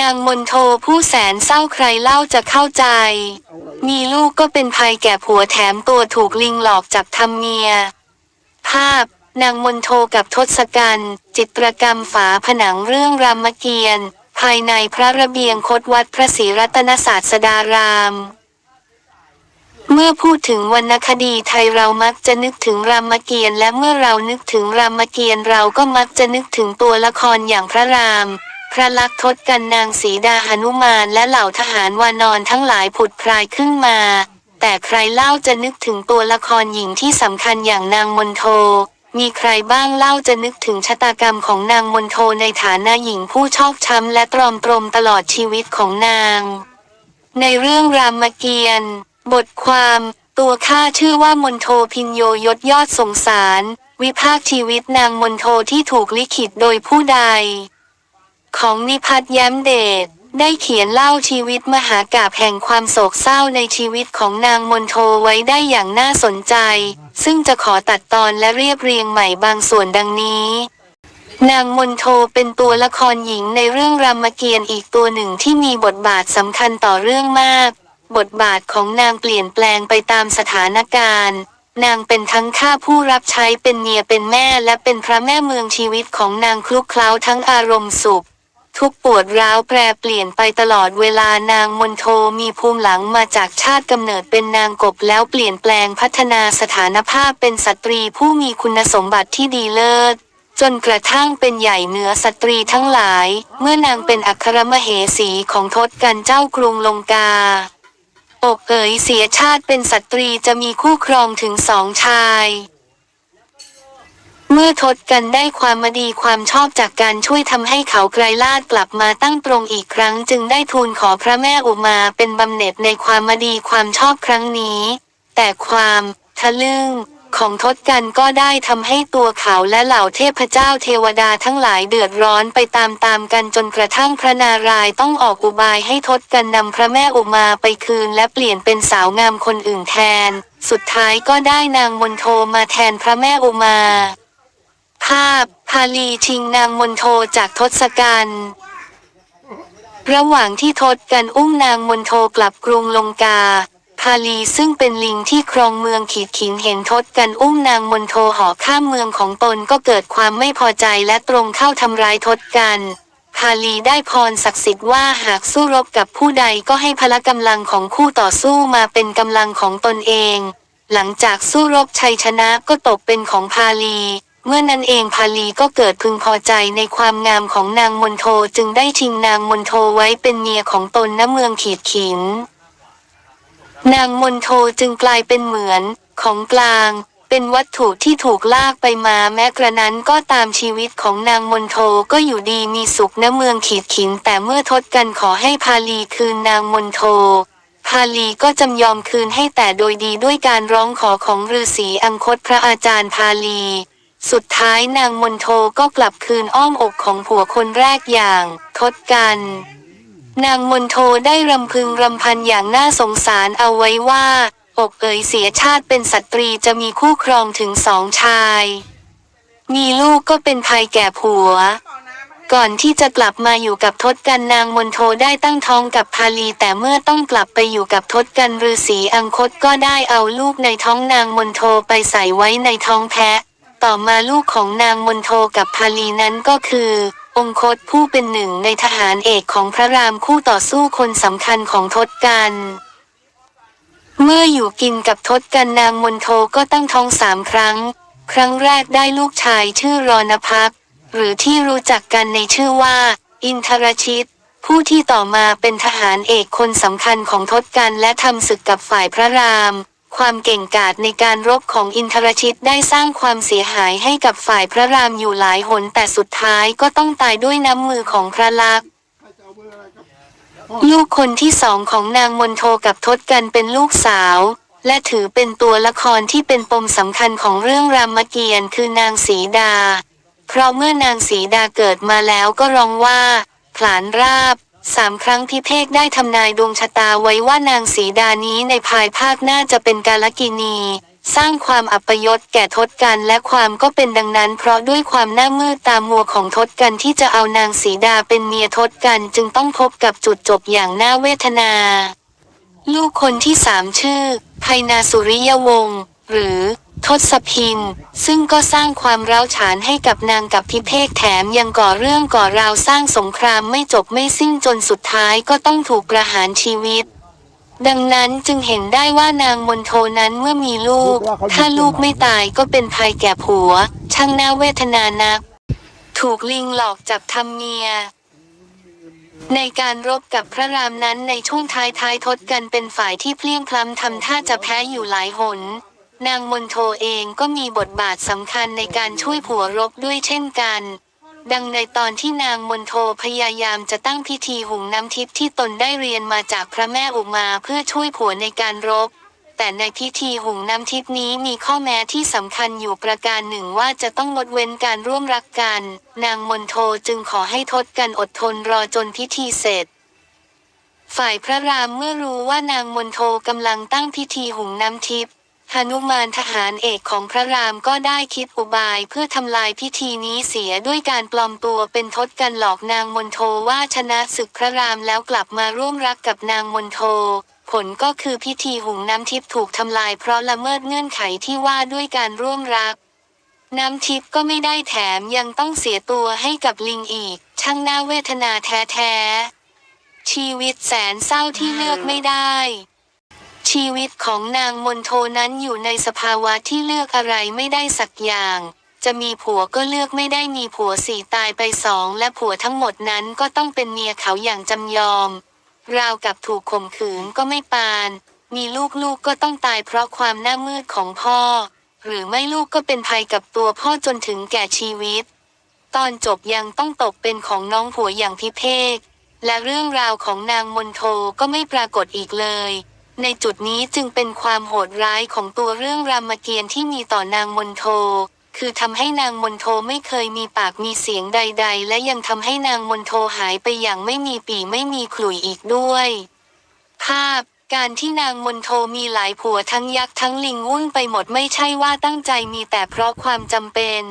นางมนโทผู้แสนเศร้าใครเล่าจะเข้าใจ มีลูกก็เป็นภัยแก่ผัวแถมตัวถูกลิงหลอกจับทำเมีย ภาพ นางมนโทกับทศกัณฐ์จิตรกรรมฝาผนังเรื่องรามเกียรติ์ภายในพระระเบียงคดวัดพระศรีรัตนศาสดาราม เมื่อพูดถึงวรรณคดีไทยเรามักจะนึกถึงรามเกียรติ์และเมื่อเรานึกถึงรามเกียรติ์เราก็มักจะนึกถึงตัวละครอย่างพระราม พระลักษณ์ทศกันนางสีดาหนุมานและเหล่าทหารวานอนทั้งหลายผุดพรายขึ้นมา แต่ใครเล่าจะนึกถึงตัวละครหญิงที่สำคัญอย่างนางมนโท มีใครบ้างเล่าจะนึกถึงชะตากรรมของนางมนโทในฐานะหญิงผู้ชอกช้ำและตรอมตรมตลอดชีวิตของนาง ในเรื่องรามเกียรติ์บทความ ตัวข้าชื่อว่ามนโทพินโยยศยอดสงสาร วิพากษ์ชีวิตนางมนโทที่ถูกลิขิตโดยผู้ใด ของนิพัฒน์แย้มเดชได้เขียนเล่าชีวิตมหากาบแห่งความโศกเศร้าในชีวิตของนางมนโทไว้ได้อย่างน่าสนใจ ซึ่งจะขอตัดตอนและเรียบเรียงใหม่บางส่วนดังนี้ นางมนโทเป็นตัวละครหญิงในเรื่องรามเกียรติ์อีกตัวหนึ่งที่มีบทบาทสำคัญต่อเรื่องมาก บทบาทของนางเปลี่ยนแปลงไปตามสถานการณ์ นางเป็นทั้งข้าผู้รับใช้เป็นเมียเป็นแม่และเป็นพระแม่เมืองชีวิตของนางคลุกเคล้าทั้งอารมณ์สุข ทุกปวดร้าวแปรเปลี่ยนไปตลอดเวลานางมนโทมีภูมิหลังมาจากชาติกำเนิดเป็นนางกบแล้วเปลี่ยนแปลงพัฒนาสถานภาพเป็นสตรีผู้มีคุณสมบัติที่ดีเลิศจนกระทั่งเป็นใหญ่เหนือสตรีทั้งหลาย เมื่อนางเป็นอัครมเหสีของทศกันเจ้ากรุงลงกา อกเอ๋ยเสียชาติเป็นสตรีจะมีคู่ครองถึงสองชาย เมื่อทศกันได้ความมาดีความชอบจากการช่วยทำให้เขาไกรลาดกลับมาตั้งตรงอีกครั้ง จึงได้ทูลขอพระแม่อุมาเป็นบำเหน็จในความมาดีความชอบครั้งนี้ แต่ความทะลึ่งของทศกันก็ได้ทำให้ตัวเขาและเหล่าเทพเจ้าเทวดาทั้งหลายเดือดร้อนไปตามๆกันจนกระทั่งพระนารายณ์ต้องออกอุบายให้ทศกันนำพระแม่อุมาไปคืนและเปลี่ยนเป็นสาวงามคนอื่นแทน สุดท้ายก็ได้นางมนโทมาแทนพระแม่อุมาาพ พาลีชิงนางมนโทจากทศกัณฐ์ระหว่างที่ทศกันอุ้มนางมนโทกลับกรุงลงกา พาลีซึ่งเป็นลิงที่ครองเมืองขีดขิงเห็นทศกันอุ้มนางมนโทห่อข้ามเมืองของตนก็เกิดความไม่พอใจและตรงเข้าทำร้ายทศกัน พาลีได้พรศักดิ์สิทธิ์ว่าหากสู้รบกับผู้ใดก็ให้พละกำลังของคู่ต่อสู้มาเป็นกำลังของตนเอง หลังจากสู้รบชัยชนะก็ตกเป็นของพาลี เมื่อนั้นเองพาลีก็เกิดพึงพอใจในความงามของนางมนโทจึงได้ชิงนางมนโทไว้เป็นเมียของตนณเมืองขีดขิน นางมนโทจึงกลายเป็นเหมือน ของกลาง เป็นวัตถุที่ถูกลากไปมาแม้กระนั้นก็ตามชีวิตของนางมนโทก็อยู่ดีมีสุขณเมืองขีดขิน แต่เมื่อทศกันขอให้พาลีคืนนางมนโทพาลีก็จำยอมคืนให้แต่โดยดีด้วยการร้องขอของฤาษีอังคตพระอาจารย์พาลี สุดท้ายนางมนโทก็กลับคืนอ้อมอกของผัวคนแรกอย่างทศกัน นางมนโทได้รำพึงรำพันอย่างน่าสงสารเอาไว้ว่า อกเอ๋ยเสียชาติเป็นสตรีจะมีคู่ครองถึงสองชาย มีลูกก็เป็นภัยแก่ผัว ก่อนที่จะกลับมาอยู่กับทศกันนางมนโทได้ตั้งท้องกับพาลีแต่เมื่อต้องกลับไปอยู่กับทศกันฤาษีอังคตก็ได้เอาลูกในท้องนางมนโทไปใส่ไว้ในท้องแพะ ต่อมาลูกของนางมนโทกับพาลีนั้นก็คือ องคตผู้เป็นหนึ่งในทหารเอกของพระรามคู่ต่อสู้คนสำคัญของทศกัน เมื่ออยู่กินกับทศกันนางมนโทก็ตั้งท้องสามครั้ง ครั้งแรกได้ลูกชายชื่อรณพักหรือที่รู้จักกันในชื่อว่า อินทรชิต ผู้ที่ต่อมาเป็นทหารเอกคนสำคัญของทศกันและทำศึกกับฝ่ายพระราม ความเก่งกาจในการรบของอินทรชิตได้สร้างความเสียหายให้กับฝ่ายพระรามอยู่หลายหนแต่สุดท้ายก็ต้องตายด้วยน้ำมือของพระลักษณ์ลูกคนที่สองของนางมนโทกับทศกันเป็นลูกสาว และถือเป็นตัวละครที่เป็นปมสำคัญของเรื่องรามเกียรติ์คือนางสีดา เพราะเมื่อนางสีดาเกิดมาแล้วก็ร้องว่าผลานราบ สามครั้งพิเภกได้ทำนายดวงชะตาไว้ว่านางสีดานี้ในภายภาคหน้าจะเป็นกาลกินี สร้างความอัปยศแก่ทศกันและความก็เป็นดังนั้น เพราะด้วยความหน้ามืดตามัวของทศกันที่จะเอานางสีดาเป็นเมียทศกันจึงต้องพบกับจุดจบอย่างน่าเวทนา ลูกคนที่สามชื่อไพนาสุริยวงศ์หรือ ทศพิน ซึ่งก็สร้างความร้าวฉานให้กับนางกับพิเภกแถมยังก่อเรื่องก่อราวสร้างสงครามไม่จบไม่สิ้นจนสุดท้ายก็ต้องถูกประหารชีวิต ดังนั้นจึงเห็นได้ว่านางมนโทนั้นเมื่อมีลูก ถ้าลูกไม่ตายก็เป็นภัยแก่ผัว ช่างน่าเวทนานัก ถูกลิงหลอกจับทำเมียในการรบกับพระรามนั้นในช่วงท้ายท้ายทศกันเป็นฝ่ายที่เพลียงพล้ำทำท่าจะแพ้อยู่หลายหน นางมนโทเองก็มีบทบาทสำคัญในการช่วยผัวรบด้วยเช่นกัน ดังในตอนที่นางมนโทพยายามจะตั้งพิธีหุงน้ำทิพย์ที่ตนได้เรียนมาจากพระแม่อุมาเพื่อช่วยผัวในการรบ แต่ในพิธีหุงน้ำทิพย์นี้มีข้อแม้ที่สำคัญอยู่ประการหนึ่งว่าจะต้องงดเว้นการร่วมรักกัน นางมนโทจึงขอให้ทดกันอดทนรอจนพิธีเสร็จฝ่ายพระรามเมื่อรู้ว่านางมนโทกำลังตั้งพิธีหุงน้ำทิพย์ หนุมานทหารเอกของพระรามก็ได้คิดอุบายเพื่อทำลายพิธีนี้เสียด้วยการปลอมตัวเป็นทศกันหลอกนางมนโทว่าชนะศึกพระรามแล้วกลับมาร่วมรักกับนางมนโท ผลก็คือพิธีหุงน้ำทิพย์ถูกทำลายเพราะละเมิดเงื่อนไขที่ว่าด้วยการร่วมรัก น้ำทิพย์ก็ไม่ได้แถมยังต้องเสียตัวให้กับลิงอีก ช่างน่าเวทนาแท้ๆชีวิตแสนเศร้าที่เลือกไม่ได้ ชีวิตของนางมนโทนั้นอยู่ในสภาวะที่เลือกอะไรไม่ได้สักอย่าง จะมีผัวก็เลือกไม่ได้มีผัวสี่ตายไปสองและผัวทั้งหมดนั้นก็ต้องเป็นเมียเขาอย่างจำยอม ราวกับถูกข่มขืนก็ไม่ปาน มีลูกๆกก็ต้องตายเพราะความหน้ามืดของพ่อ หรือไม่ลูกก็เป็นภัยกับตัวพ่อจนถึงแก่ชีวิต ตอนจบยังต้องตกเป็นของน้องผัวอย่างพิเภกและเรื่องราวของนางมนโทก็ไม่ปรากฏอีกเลย ในจุดนี้จึงเป็นความโหดร้ายของตัวเรื่องรามเกียรติ์ที่มีต่อนางมนโท คือทำให้นางมนโทไม่เคยมีปากมีเสียงใด ๆ และยังทำให้นางมนโทหายไปอย่างไม่มีปีไม่มีขลุ่ยอีกด้วย ภาพการที่นางมนโทมีหลายผัวทั้งยักษ์ทั้งลิงวุ่นไปหมดไม่ใช่ว่าตั้งใจมีแต่เพราะความจำเป็น